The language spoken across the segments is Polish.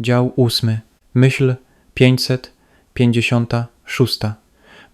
Dział ósmy. Myśl 556.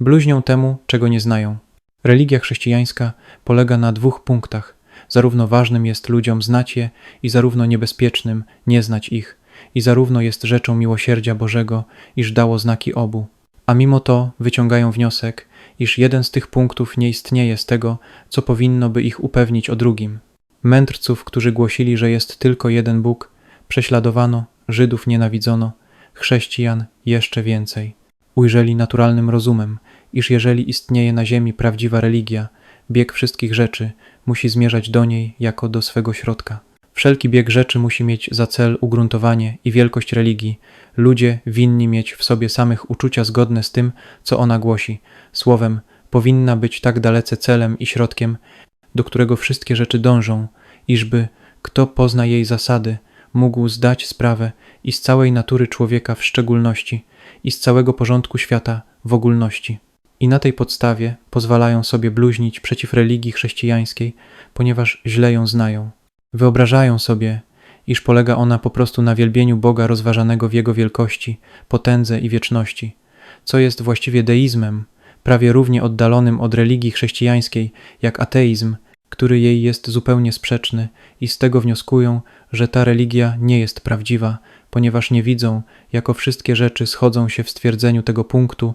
Bluźnią temu, czego nie znają. Religia chrześcijańska polega na dwóch punktach. Zarówno ważnym jest ludziom znać je, i zarówno niebezpiecznym nie znać ich. I zarówno jest rzeczą miłosierdzia Bożego, iż dało znaki obu. A mimo to wyciągają wniosek, iż jeden z tych punktów nie istnieje z tego, co powinno by ich upewnić o drugim. Mędrców, którzy głosili, że jest tylko jeden Bóg, prześladowano, Żydów nienawidzono, chrześcijan jeszcze więcej. Ujrzeli naturalnym rozumem, iż jeżeli istnieje na ziemi prawdziwa religia, bieg wszystkich rzeczy musi zmierzać do niej jako do swego środka. Wszelki bieg rzeczy musi mieć za cel ugruntowanie i wielkość religii. Ludzie winni mieć w sobie samych uczucia zgodne z tym, co ona głosi. Słowem, powinna być tak dalece celem i środkiem, do którego wszystkie rzeczy dążą, iżby kto pozna jej zasady, mógł zdać sprawę i z całej natury człowieka w szczególności, i z całego porządku świata w ogólności. I na tej podstawie pozwalają sobie bluźnić przeciw religii chrześcijańskiej, ponieważ źle ją znają. Wyobrażają sobie, iż polega ona po prostu na wielbieniu Boga rozważanego w Jego wielkości, potędze i wieczności, co jest właściwie deizmem, prawie równie oddalonym od religii chrześcijańskiej jak ateizm, który jej jest zupełnie sprzeczny i z tego wnioskują, że ta religia nie jest prawdziwa, ponieważ nie widzą, jako wszystkie rzeczy schodzą się w stwierdzeniu tego punktu,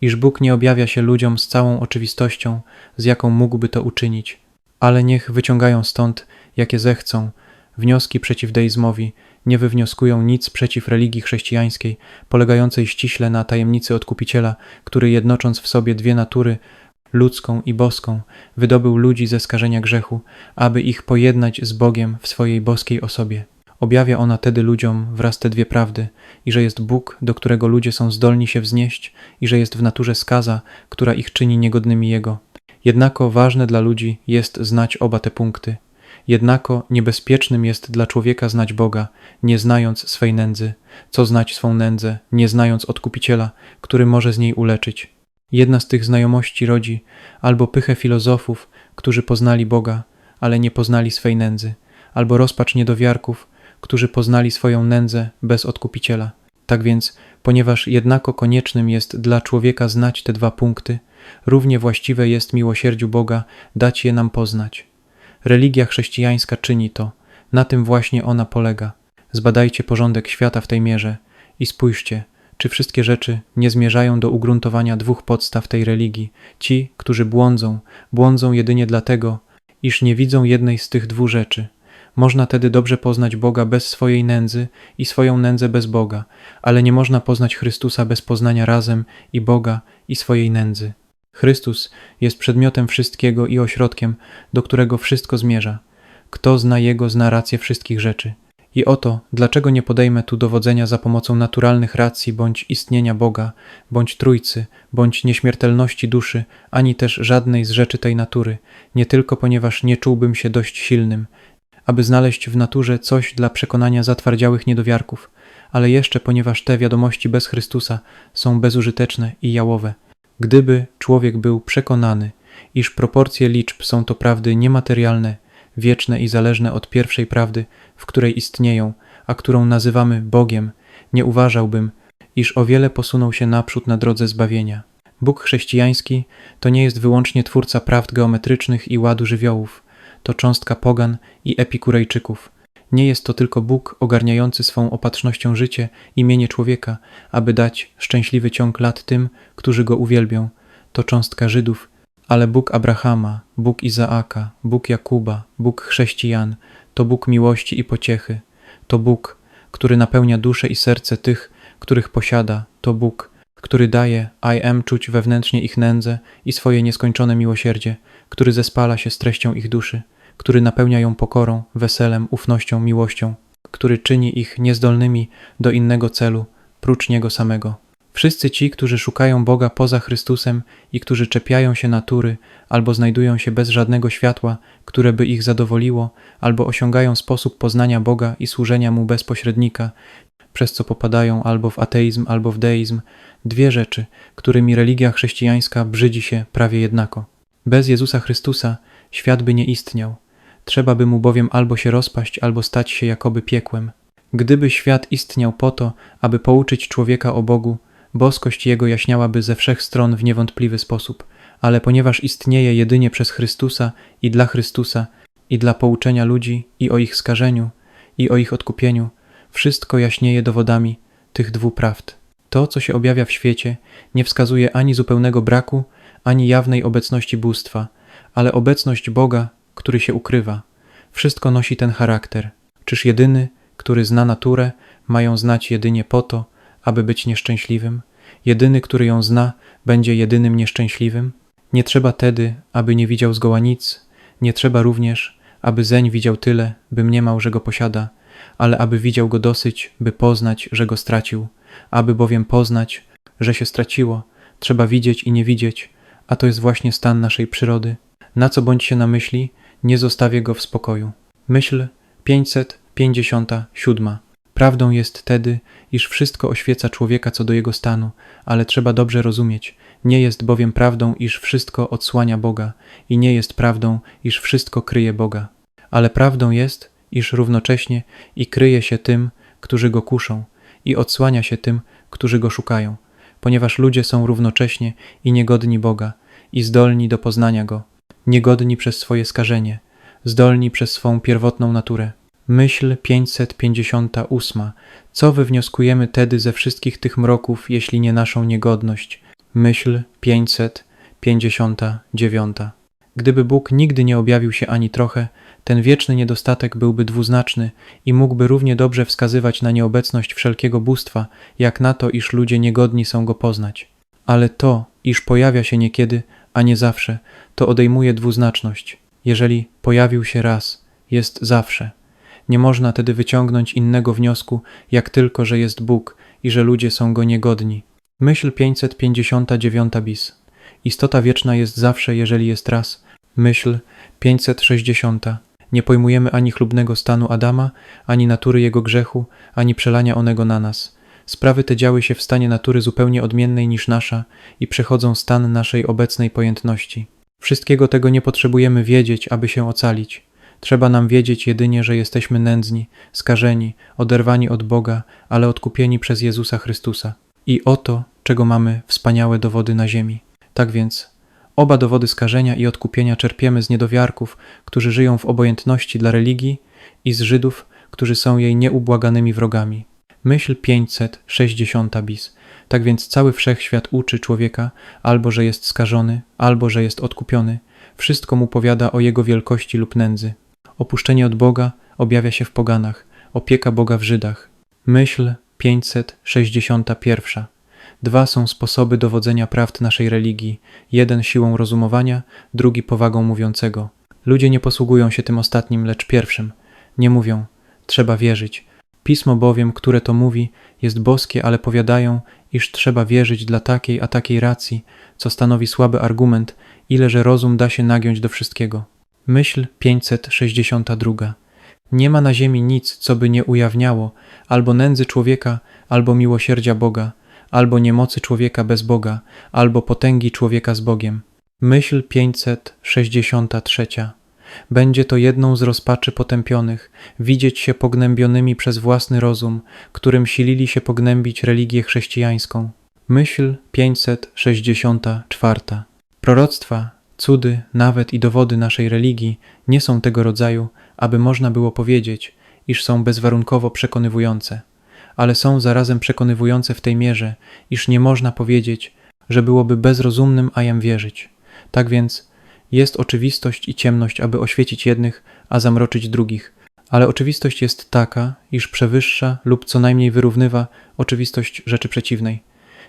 iż Bóg nie objawia się ludziom z całą oczywistością, z jaką mógłby to uczynić. Ale niech wyciągają stąd, jakie zechcą, wnioski przeciw deizmowi, nie wywnioskują nic przeciw religii chrześcijańskiej, polegającej ściśle na tajemnicy Odkupiciela, który jednocząc w sobie dwie natury, ludzką i boską, wydobył ludzi ze skażenia grzechu, aby ich pojednać z Bogiem w swojej boskiej osobie. Objawia ona tedy ludziom wraz te dwie prawdy, i że jest Bóg, do którego ludzie są zdolni się wznieść, i że jest w naturze skaza, która ich czyni niegodnymi Jego. Jednako ważne dla ludzi jest znać oba te punkty. Jednako niebezpiecznym jest dla człowieka znać Boga, nie znając swej nędzy, co znać swą nędzę, nie znając Odkupiciela, który może z niej uleczyć. Jedna z tych znajomości rodzi albo pychę filozofów, którzy poznali Boga, ale nie poznali swej nędzy, albo rozpacz niedowiarków, którzy poznali swoją nędzę bez odkupiciela. Tak więc, ponieważ jednako koniecznym jest dla człowieka znać te dwa punkty, równie właściwe jest miłosierdziu Boga dać je nam poznać. Religia chrześcijańska czyni to, na tym właśnie ona polega. Zbadajcie porządek świata w tej mierze i spójrzcie, czy wszystkie rzeczy nie zmierzają do ugruntowania dwóch podstaw tej religii. Ci, którzy błądzą, błądzą jedynie dlatego, iż nie widzą jednej z tych dwóch rzeczy. Można tedy dobrze poznać Boga bez swojej nędzy i swoją nędzę bez Boga, ale nie można poznać Chrystusa bez poznania razem i Boga i swojej nędzy. Chrystus jest przedmiotem wszystkiego i ośrodkiem, do którego wszystko zmierza. Kto zna Jego, zna rację wszystkich rzeczy. I oto, dlaczego nie podejmę tu dowodzenia za pomocą naturalnych racji bądź istnienia Boga, bądź Trójcy, bądź nieśmiertelności duszy, ani też żadnej z rzeczy tej natury, nie tylko ponieważ nie czułbym się dość silnym, aby znaleźć w naturze coś dla przekonania zatwardziałych niedowiarków, ale jeszcze ponieważ te wiadomości bez Chrystusa są bezużyteczne i jałowe. Gdyby człowiek był przekonany, iż proporcje liczb są to prawdy niematerialne, wieczne i zależne od pierwszej prawdy, w której istnieją, a którą nazywamy Bogiem, nie uważałbym, iż o wiele posunął się naprzód na drodze zbawienia. Bóg chrześcijański to nie jest wyłącznie twórca prawd geometrycznych i ładu żywiołów, to cząstka pogan i epikurejczyków. Nie jest to tylko Bóg ogarniający swą opatrznością życie i mienie człowieka, aby dać szczęśliwy ciąg lat tym, którzy go uwielbią. To cząstka Żydów, ale Bóg Abrahama, Bóg Izaaka, Bóg Jakuba, Bóg chrześcijan, to Bóg miłości i pociechy. To Bóg, który napełnia duszę i serce tych, których posiada. To Bóg, który daje I am czuć wewnętrznie ich nędzę i swoje nieskończone miłosierdzie, który zespala się z treścią ich duszy który napełnia ją pokorą, weselem, ufnością, miłością, który czyni ich niezdolnymi do innego celu, prócz Niego samego. Wszyscy ci, którzy szukają Boga poza Chrystusem i którzy czepiają się natury, albo znajdują się bez żadnego światła, które by ich zadowoliło, albo osiągają sposób poznania Boga i służenia Mu bez pośrednika, przez co popadają albo w ateizm, albo w deizm, dwie rzeczy, którymi religia chrześcijańska brzydzi się prawie jednako. Bez Jezusa Chrystusa świat by nie istniał, Trzeba by mu bowiem albo się rozpaść, albo stać się jakoby piekłem. Gdyby świat istniał po to, aby pouczyć człowieka o Bogu, boskość jego jaśniałaby ze wszech stron w niewątpliwy sposób, ale ponieważ istnieje jedynie przez Chrystusa i dla Chrystusa i dla pouczenia ludzi i o ich skażeniu i o ich odkupieniu, wszystko jaśnieje dowodami tych dwóch prawd. To, co się objawia w świecie, nie wskazuje ani zupełnego braku, ani jawnej obecności bóstwa, ale obecność Boga, który się ukrywa. Wszystko nosi ten charakter. Czyż jedyny, który zna naturę, mają znać jedynie po to, aby być nieszczęśliwym? Jedyny, który ją zna, będzie jedynym nieszczęśliwym? Nie trzeba tedy, aby nie widział zgoła nic, nie trzeba również, aby zeń widział tyle, by mniemał, że go posiada, ale aby widział go dosyć, by poznać, że go stracił. Aby bowiem poznać, że się straciło, trzeba widzieć i nie widzieć, a to jest właśnie stan naszej przyrody. Na co bądź się na myśli, nie zostawię go w spokoju. Myśl 557. Prawdą jest tedy, iż wszystko oświeca człowieka co do jego stanu, ale trzeba dobrze rozumieć. Nie jest bowiem prawdą, iż wszystko odsłania Boga i nie jest prawdą, iż wszystko kryje Boga. Ale prawdą jest, iż równocześnie i kryje się tym, którzy go kuszą, i odsłania się tym, którzy go szukają, ponieważ ludzie są równocześnie i niegodni Boga, i zdolni do poznania go, niegodni przez swoje skażenie, zdolni przez swą pierwotną naturę. Myśl 558. Co wywnioskujemy tedy ze wszystkich tych mroków, jeśli nie naszą niegodność? Myśl 559. Gdyby Bóg nigdy nie objawił się ani trochę, ten wieczny niedostatek byłby dwuznaczny i mógłby równie dobrze wskazywać na nieobecność wszelkiego bóstwa, jak na to, iż ludzie niegodni są go poznać. Ale to, iż pojawia się niekiedy, a nie zawsze, to odejmuje dwuznaczność. Jeżeli pojawił się raz, jest zawsze. Nie można tedy wyciągnąć innego wniosku, jak tylko, że jest Bóg i że ludzie są go niegodni. Myśl 559 bis. Istota wieczna jest zawsze, jeżeli jest raz. Myśl 560. Nie pojmujemy ani chlubnego stanu Adama, ani natury jego grzechu, ani przelania onego na nas. Sprawy te działy się w stanie natury zupełnie odmiennej niż nasza i przechodzą stan naszej obecnej pojętności. Wszystkiego tego nie potrzebujemy wiedzieć, aby się ocalić. Trzeba nam wiedzieć jedynie, że jesteśmy nędzni, skażeni, oderwani od Boga, ale odkupieni przez Jezusa Chrystusa. I oto, czego mamy wspaniałe dowody na ziemi. Tak więc, oba dowody skażenia i odkupienia czerpiemy z niedowiarków, którzy żyją w obojętności dla religii, i z Żydów, którzy są jej nieubłaganymi wrogami. Myśl 560 bis. Tak więc cały wszechświat uczy człowieka albo, że jest skażony, albo, że jest odkupiony. Wszystko mu powiada o jego wielkości lub nędzy. Opuszczenie od Boga objawia się w poganach, opieka Boga w Żydach. Myśl 561. Dwa są sposoby dowodzenia prawd naszej religii: jeden siłą rozumowania, drugi powagą mówiącego. Ludzie nie posługują się tym ostatnim, lecz pierwszym. Nie mówią: trzeba wierzyć. Pismo bowiem, które to mówi, jest boskie, ale powiadają, iż trzeba wierzyć dla takiej a takiej racji, co stanowi słaby argument, ile że rozum da się nagiąć do wszystkiego. Myśl 562. Nie ma na ziemi nic, co by nie ujawniało albo nędzy człowieka, albo miłosierdzia Boga, albo niemocy człowieka bez Boga, albo potęgi człowieka z Bogiem. Myśl 563. Będzie to jedną z rozpaczy potępionych, widzieć się pognębionymi przez własny rozum, którym silili się pognębić religię chrześcijańską. Myśl 564. Proroctwa, cudy, nawet i dowody naszej religii nie są tego rodzaju, aby można było powiedzieć, iż są bezwarunkowo przekonywujące, ale są zarazem przekonywujące w tej mierze, iż nie można powiedzieć, że byłoby bezrozumnym ajem wierzyć. Tak więc jest oczywistość i ciemność, aby oświecić jednych, a zamroczyć drugich, ale oczywistość jest taka, iż przewyższa lub co najmniej wyrównywa oczywistość rzeczy przeciwnej.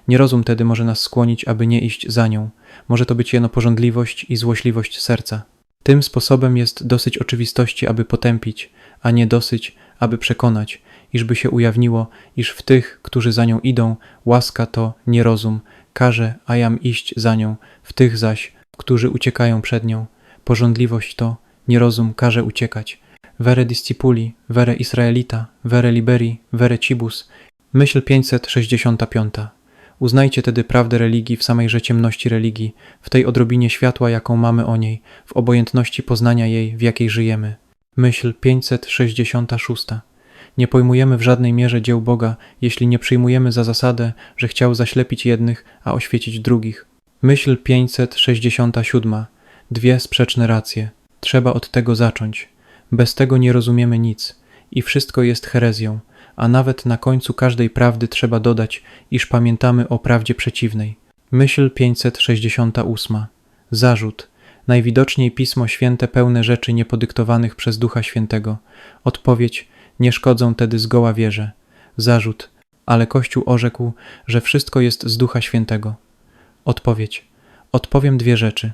Nierozum tedy może nas skłonić, aby nie iść za nią. Może to być jeno pożądliwość i złośliwość serca. Tym sposobem jest dosyć oczywistości, aby potępić, a nie dosyć, aby przekonać, iżby się ujawniło, iż w tych, którzy za nią idą, łaska to nierozum, każe, a jam iść za nią, w tych zaś, którzy uciekają przed nią, pożądliwość to nierozum każe uciekać. Vere discipuli, vere Israelita, vere liberi, vere cibus. Myśl 565. Uznajcie tedy prawdę religii w samejże ciemności religii, w tej odrobinie światła, jaką mamy o niej, w obojętności poznania jej, w jakiej żyjemy. Myśl 566. Nie pojmujemy w żadnej mierze dzieł Boga, jeśli nie przyjmujemy za zasadę, że chciał zaślepić jednych, a oświecić drugich. Myśl 567. Dwie sprzeczne racje. Trzeba od tego zacząć. Bez tego nie rozumiemy nic i wszystko jest herezją, a nawet na końcu każdej prawdy trzeba dodać, iż pamiętamy o prawdzie przeciwnej. Myśl 568. Zarzut. Najwidoczniej Pismo Święte pełne rzeczy niepodyktowanych przez Ducha Świętego. Odpowiedź. Nie szkodzą tedy zgoła wierze. Zarzut. Ale Kościół orzekł, że wszystko jest z Ducha Świętego. Odpowiedź. Odpowiem dwie rzeczy.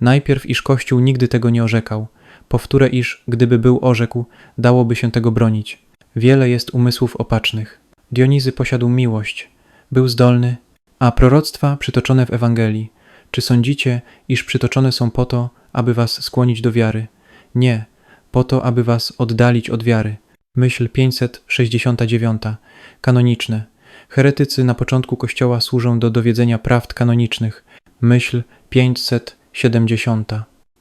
Najpierw, iż Kościół nigdy tego nie orzekał. Powtórę, iż, gdyby był orzekł, dałoby się tego bronić. Wiele jest umysłów opacznych. Dionizy posiadł miłość. Był zdolny, a proroctwa przytoczone w Ewangelii. Czy sądzicie, iż przytoczone są po to, aby was skłonić do wiary? Nie, po to, aby was oddalić od wiary. Myśl 569. Kanoniczne. Heretycy na początku Kościoła służą do dowiedzenia prawd kanonicznych. Myśl 570.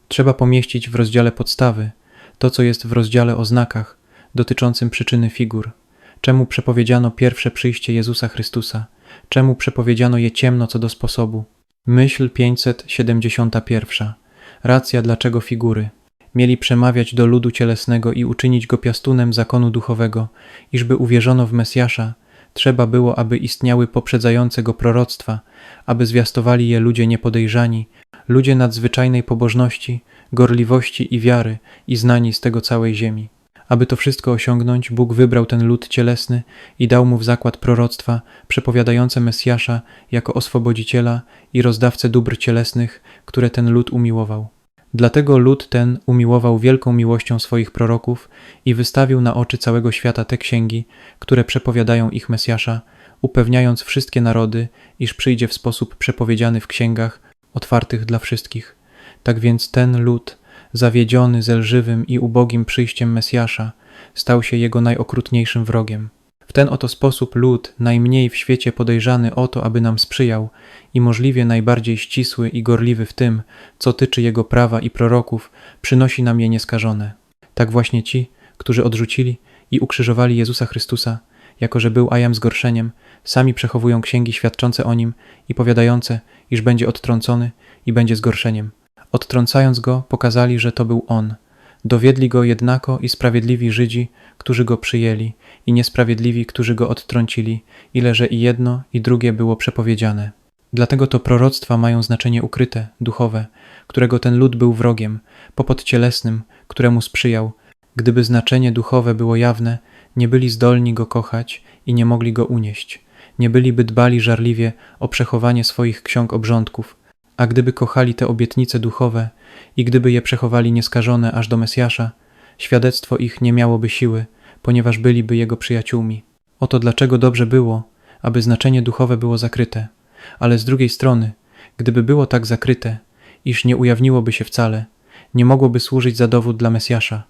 Trzeba pomieścić w rozdziale podstawy to, co jest w rozdziale o znakach dotyczącym przyczyny figur. Czemu przepowiedziano pierwsze przyjście Jezusa Chrystusa? Czemu przepowiedziano je ciemno co do sposobu? Myśl 571. Racja dlaczego figury. Mieli przemawiać do ludu cielesnego i uczynić go piastunem zakonu duchowego, iżby uwierzono w Mesjasza, trzeba było, aby istniały poprzedzające go proroctwa, aby zwiastowali je ludzie niepodejrzani, ludzie nadzwyczajnej pobożności, gorliwości i wiary i znani z tego całej ziemi. Aby to wszystko osiągnąć, Bóg wybrał ten lud cielesny i dał mu w zakład proroctwa przepowiadające Mesjasza jako oswobodziciela i rozdawcę dóbr cielesnych, które ten lud umiłował. Dlatego lud ten umiłował wielką miłością swoich proroków i wystawił na oczy całego świata te księgi, które przepowiadają ich Mesjasza, upewniając wszystkie narody, iż przyjdzie w sposób przepowiedziany w księgach, otwartych dla wszystkich. Tak więc ten lud, zawiedziony zelżywym i ubogim przyjściem Mesjasza, stał się jego najokrutniejszym wrogiem. W ten oto sposób lud, najmniej w świecie podejrzany o to, aby nam sprzyjał i możliwie najbardziej ścisły i gorliwy w tym, co tyczy jego prawa i proroków, przynosi nam je nieskażone. Tak właśnie ci, którzy odrzucili i ukrzyżowali Jezusa Chrystusa, jako że był ajam zgorszeniem, sami przechowują księgi świadczące o nim i powiadające, iż będzie odtrącony i będzie zgorszeniem. Odtrącając go, pokazali, że to był on. Dowiedli go jednako i sprawiedliwi Żydzi, którzy go przyjęli, i niesprawiedliwi, którzy go odtrącili, ile że i jedno, i drugie było przepowiedziane. Dlatego to proroctwa mają znaczenie ukryte, duchowe, którego ten lud był wrogiem, popod cielesnym, któremu sprzyjał. Gdyby znaczenie duchowe było jawne, nie byli zdolni go kochać i nie mogli go unieść. Nie byliby dbali żarliwie o przechowanie swoich ksiąg obrządków, a gdyby kochali te obietnice duchowe i gdyby je przechowali nieskażone aż do Mesjasza, świadectwo ich nie miałoby siły, ponieważ byliby jego przyjaciółmi. Oto dlaczego dobrze było, aby znaczenie duchowe było zakryte, ale z drugiej strony, gdyby było tak zakryte, iż nie ujawniłoby się wcale, nie mogłoby służyć za dowód dla Mesjasza.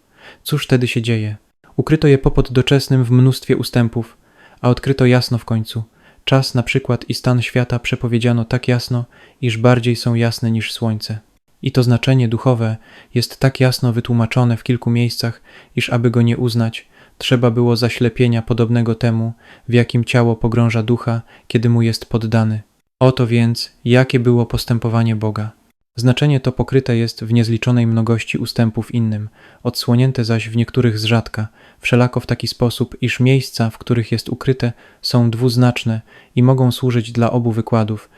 Cóż wtedy się dzieje? Ukryto je popod doczesnym w mnóstwie ustępów, a odkryto jasno w końcu. Czas na przykład i stan świata przepowiedziano tak jasno, iż bardziej są jasne niż słońce. I to znaczenie duchowe jest tak jasno wytłumaczone w kilku miejscach, iż aby go nie uznać, trzeba było zaślepienia podobnego temu, w jakim ciało pogrąża ducha, kiedy mu jest poddany. Oto więc, jakie było postępowanie Boga. Znaczenie to pokryte jest w niezliczonej mnogości ustępów innym, odsłonięte zaś w niektórych z rzadka, wszelako w taki sposób, iż miejsca, w których jest ukryte, są dwuznaczne i mogą służyć dla obu wykładów,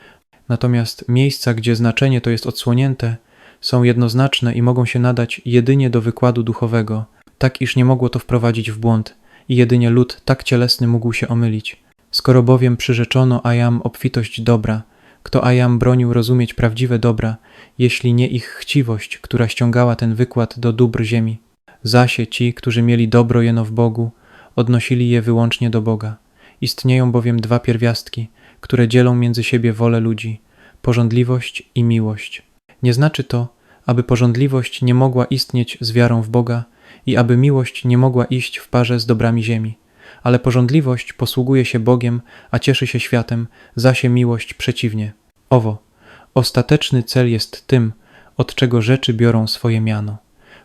natomiast miejsca, gdzie znaczenie to jest odsłonięte, są jednoznaczne i mogą się nadać jedynie do wykładu duchowego, tak iż nie mogło to wprowadzić w błąd i jedynie lud tak cielesny mógł się omylić. Skoro bowiem przyrzeczono Ajam obfitość dobra, kto Ajam bronił rozumieć prawdziwe dobra, jeśli nie ich chciwość, która ściągała ten wykład do dóbr ziemi. Zasie ci, którzy mieli dobro jeno w Bogu, odnosili je wyłącznie do Boga. Istnieją bowiem dwa pierwiastki, które dzielą między siebie wolę ludzi porządliwość i miłość. Nie znaczy to, aby porządliwość nie mogła istnieć z wiarą w Boga i aby miłość nie mogła iść w parze z dobrami ziemi, ale porządliwość posługuje się Bogiem, a cieszy się światem, zasie miłość przeciwnie. Owo, ostateczny cel jest tym, od czego rzeczy biorą swoje miano.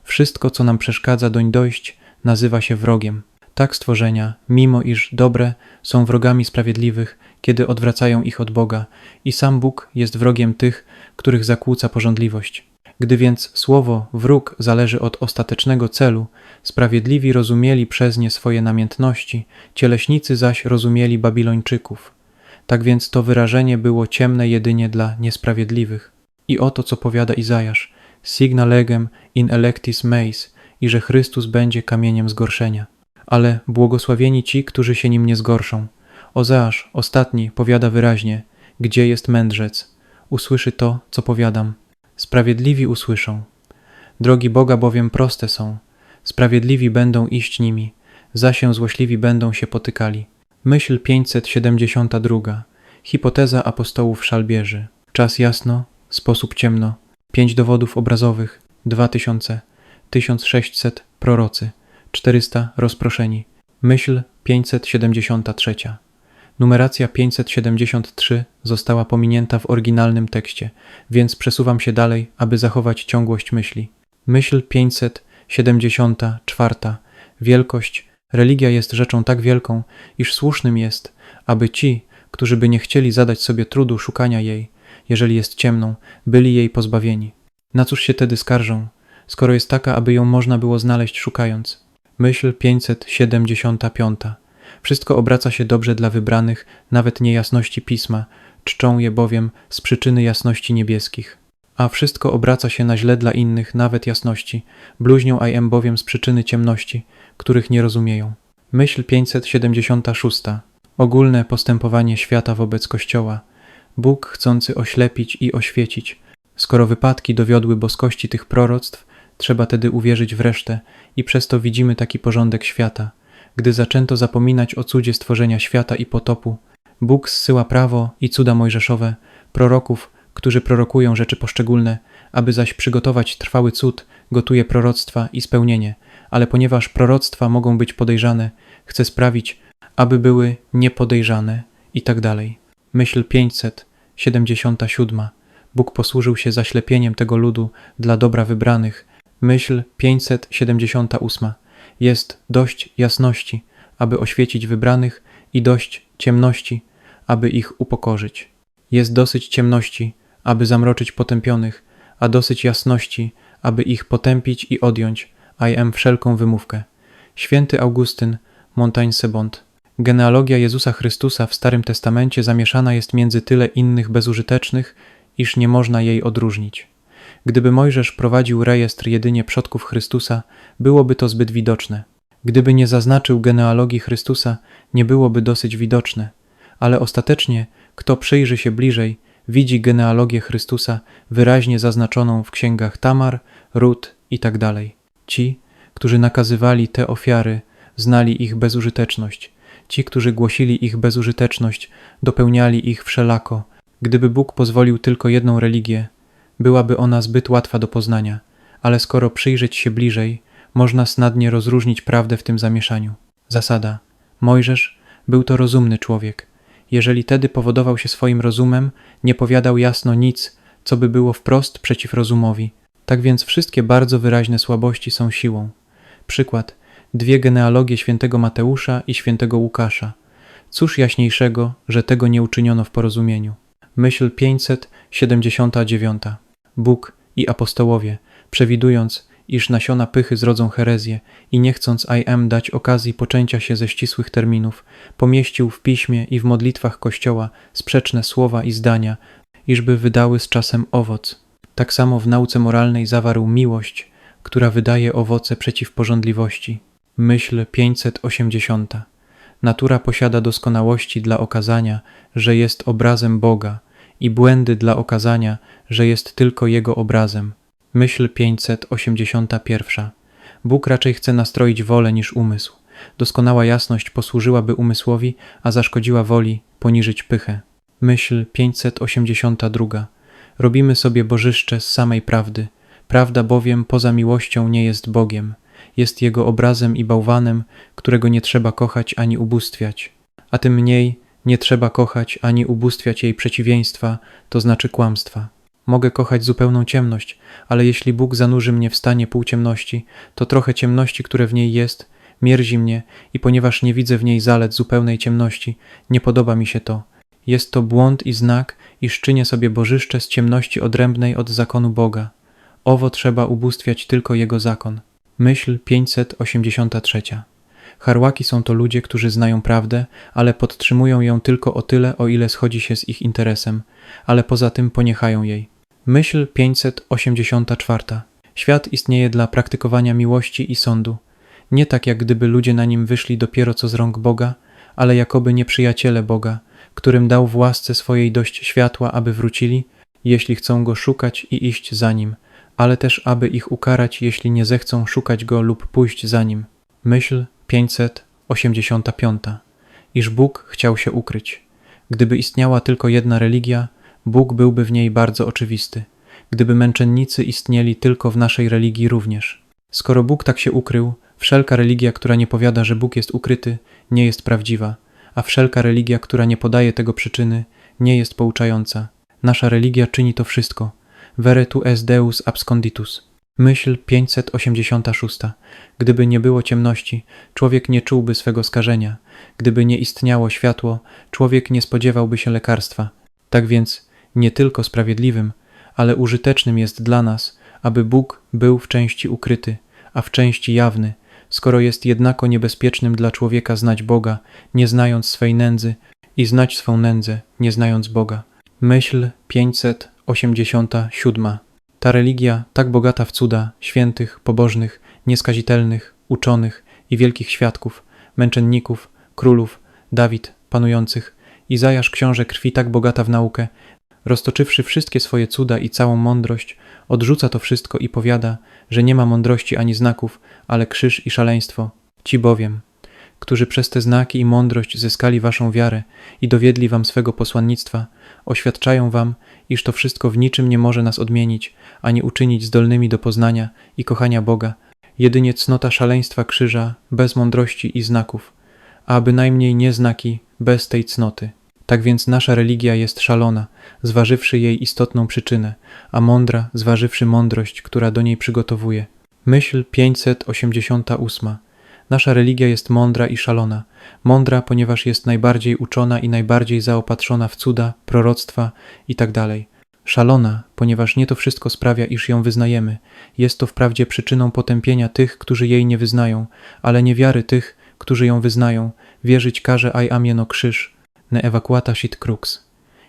Wszystko, co nam przeszkadza doń dojść, nazywa się wrogiem. Tak stworzenia, mimo iż dobre, są wrogami sprawiedliwych, kiedy odwracają ich od Boga, i sam Bóg jest wrogiem tych, których zakłóca porządliwość. Gdy więc słowo wróg zależy od ostatecznego celu, sprawiedliwi rozumieli przez nie swoje namiętności, cieleśnicy zaś rozumieli Babilończyków. Tak więc to wyrażenie było ciemne jedynie dla niesprawiedliwych. I oto co powiada Izajasz: Signa legem in electis meis, i że Chrystus będzie kamieniem zgorszenia. Ale błogosławieni ci, którzy się nim nie zgorszą. Ozeasz, ostatni, powiada wyraźnie: Gdzie jest mędrzec? Usłyszy to, co powiadam. Sprawiedliwi usłyszą. Drogi Boga bowiem proste są. Sprawiedliwi będą iść nimi, zasię złośliwi będą się potykali. Myśl 572. Hipoteza apostołów szalbierzy. Czas jasno, sposób ciemno. Pięć dowodów obrazowych. 2000. 1600 prorocy. 400 rozproszeni. Myśl 573. Numeracja 573 została pominięta w oryginalnym tekście, więc przesuwam się dalej, aby zachować ciągłość myśli. Myśl 574. Wielkość. Religia jest rzeczą tak wielką, iż słusznym jest, aby ci, którzy by nie chcieli zadać sobie trudu szukania jej, jeżeli jest ciemną, byli jej pozbawieni. Na cóż się tedy skarżą, skoro jest taka, aby ją można było znaleźć szukając? Myśl 575. Wszystko obraca się dobrze dla wybranych, nawet niejasności pisma, czczą je bowiem z przyczyny jasności niebieskich. A wszystko obraca się na źle dla innych, nawet jasności, bluźnią im bowiem z przyczyny ciemności, których nie rozumieją. Myśl 576. Ogólne postępowanie świata wobec Kościoła. Bóg chcący oślepić i oświecić. Skoro wypadki dowiodły boskości tych proroctw, trzeba tedy uwierzyć w resztę i przez to widzimy taki porządek świata – gdy zaczęto zapominać o cudzie stworzenia świata i potopu, Bóg zsyła prawo i cuda mojżeszowe, proroków, którzy prorokują rzeczy poszczególne, aby zaś przygotować trwały cud, gotuje proroctwa i spełnienie, ale ponieważ proroctwa mogą być podejrzane, chce sprawić, aby były niepodejrzane i tak dalej. Myśl 577. Bóg posłużył się zaślepieniem tego ludu dla dobra wybranych. Myśl 578 jest dość jasności, aby oświecić wybranych, i dość ciemności, aby ich upokorzyć. Jest dosyć ciemności, aby zamroczyć potępionych, a dosyć jasności, aby ich potępić i odjąć, a ja wszelką wymówkę. Święty Augustyn, Montaigne Sebont. Genealogia Jezusa Chrystusa w Starym Testamencie zamieszana jest między tyle innych bezużytecznych, iż nie można jej odróżnić. Gdyby Mojżesz prowadził rejestr jedynie przodków Chrystusa, byłoby to zbyt widoczne. Gdyby nie zaznaczył genealogii Chrystusa, nie byłoby dosyć widoczne. Ale ostatecznie, kto przyjrzy się bliżej, widzi genealogię Chrystusa wyraźnie zaznaczoną w księgach Tamar, Rut itd. Tak Ci, którzy nakazywali te ofiary, znali ich bezużyteczność. Ci, którzy głosili ich bezużyteczność, dopełniali ich wszelako. Gdyby Bóg pozwolił tylko jedną religię, byłaby ona zbyt łatwa do poznania, ale skoro przyjrzeć się bliżej, można snadnie rozróżnić prawdę w tym zamieszaniu. Zasada. Mojżesz był to rozumny człowiek. Jeżeli tedy powodował się swoim rozumem, nie powiadał jasno nic, co by było wprost przeciw rozumowi. Tak więc wszystkie bardzo wyraźne słabości są siłą. Przykład. Dwie genealogie świętego Mateusza i świętego Łukasza. Cóż jaśniejszego, że tego nie uczyniono w porozumieniu. Myśl 579. Bóg i apostołowie, przewidując, iż nasiona pychy zrodzą herezję i nie chcąc IM dać okazji poczęcia się ze ścisłych terminów, pomieścił w piśmie i w modlitwach Kościoła sprzeczne słowa i zdania, iżby wydały z czasem owoc. Tak samo w nauce moralnej zawarł miłość, która wydaje owoce przeciw porządliwości. Myśl 580. Natura posiada doskonałości dla okazania, że jest obrazem Boga i błędy dla okazania, że jest tylko Jego obrazem. Myśl 581. Bóg raczej chce nastroić wolę niż umysł. Doskonała jasność posłużyłaby umysłowi, a zaszkodziła woli poniżyć pychę. Myśl 582. Robimy sobie bożyszcze z samej prawdy. Prawda bowiem poza miłością nie jest Bogiem. Jest Jego obrazem i bałwanem, którego nie trzeba kochać ani ubóstwiać. A tym mniej nie trzeba kochać ani ubóstwiać jej przeciwieństwa, to znaczy kłamstwa. Mogę kochać zupełną ciemność, ale jeśli Bóg zanurzy mnie w stanie półciemności, to trochę ciemności, które w niej jest, mierzi mnie i ponieważ nie widzę w niej zalet zupełnej ciemności, nie podoba mi się to. Jest to błąd i znak, iż czynię sobie bożyszcze z ciemności odrębnej od zakonu Boga. Owo trzeba ubóstwiać tylko Jego zakon. Myśl 583. Harłaki są to ludzie, którzy znają prawdę, ale podtrzymują ją tylko o tyle, o ile schodzi się z ich interesem, ale poza tym poniechają jej. Myśl 584. Świat istnieje dla praktykowania miłości i sądu. Nie tak jak gdyby ludzie na nim wyszli dopiero co z rąk Boga, ale jakoby nieprzyjaciele Boga, którym dał w łasce swojej dość światła, aby wrócili, jeśli chcą go szukać i iść za nim, ale też aby ich ukarać, jeśli nie zechcą szukać go lub pójść za nim. Myśl 585. Iż Bóg chciał się ukryć. Gdyby istniała tylko jedna religia, Bóg byłby w niej bardzo oczywisty. Gdyby męczennicy istnieli tylko w naszej religii również. Skoro Bóg tak się ukrył, wszelka religia, która nie powiada, że Bóg jest ukryty, nie jest prawdziwa, a wszelka religia, która nie podaje tego przyczyny, nie jest pouczająca. Nasza religia czyni to wszystko. Vere tu es Deus absconditus. Myśl 586. Gdyby nie było ciemności, człowiek nie czułby swego skażenia. Gdyby nie istniało światło, człowiek nie spodziewałby się lekarstwa. Tak więc nie tylko sprawiedliwym, ale użytecznym jest dla nas, aby Bóg był w części ukryty, a w części jawny, skoro jest jednako niebezpiecznym dla człowieka znać Boga, nie znając swej nędzy, i znać swą nędzę, nie znając Boga. Myśl 587. Ta religia, tak bogata w cuda, świętych, pobożnych, nieskazitelnych, uczonych i wielkich świadków, męczenników, królów, Dawid, panujących, Izajasz książę krwi tak bogata w naukę, roztoczywszy wszystkie swoje cuda i całą mądrość, odrzuca to wszystko i powiada, że nie ma mądrości ani znaków, ale krzyż i szaleństwo. Ci bowiem, którzy przez te znaki i mądrość zyskali waszą wiarę i dowiedli wam swego posłannictwa, oświadczają wam, iż to wszystko w niczym nie może nas odmienić, ani uczynić zdolnymi do poznania i kochania Boga, jedynie cnota szaleństwa krzyża bez mądrości i znaków, a bynajmniej nie znaki bez tej cnoty. Tak więc nasza religia jest szalona, zważywszy jej istotną przyczynę, a mądra, zważywszy mądrość, która do niej przygotowuje. Myśl 588. Nasza religia jest mądra i szalona. Mądra, ponieważ jest najbardziej uczona i najbardziej zaopatrzona w cuda, proroctwa itd. Szalona, ponieważ nie to wszystko sprawia, iż ją wyznajemy. Jest to wprawdzie przyczyną potępienia tych, którzy jej nie wyznają, ale niewiary tych, którzy ją wyznają. Wierzyć każe aj krzyż, ne evacuata sit crux.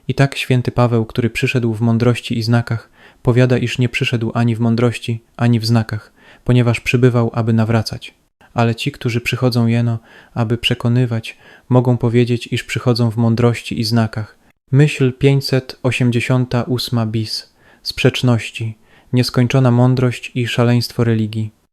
I tak święty Paweł, który przyszedł w mądrości i znakach, powiada, iż nie przyszedł ani w mądrości, ani w znakach, ponieważ przybywał, aby nawracać. Ale ci, którzy przychodzą jeno, aby przekonywać, mogą powiedzieć, iż przychodzą w mądrości i znakach. Myśl 588 bis. Sprzeczności, nieskończona mądrość i szaleństwo religii.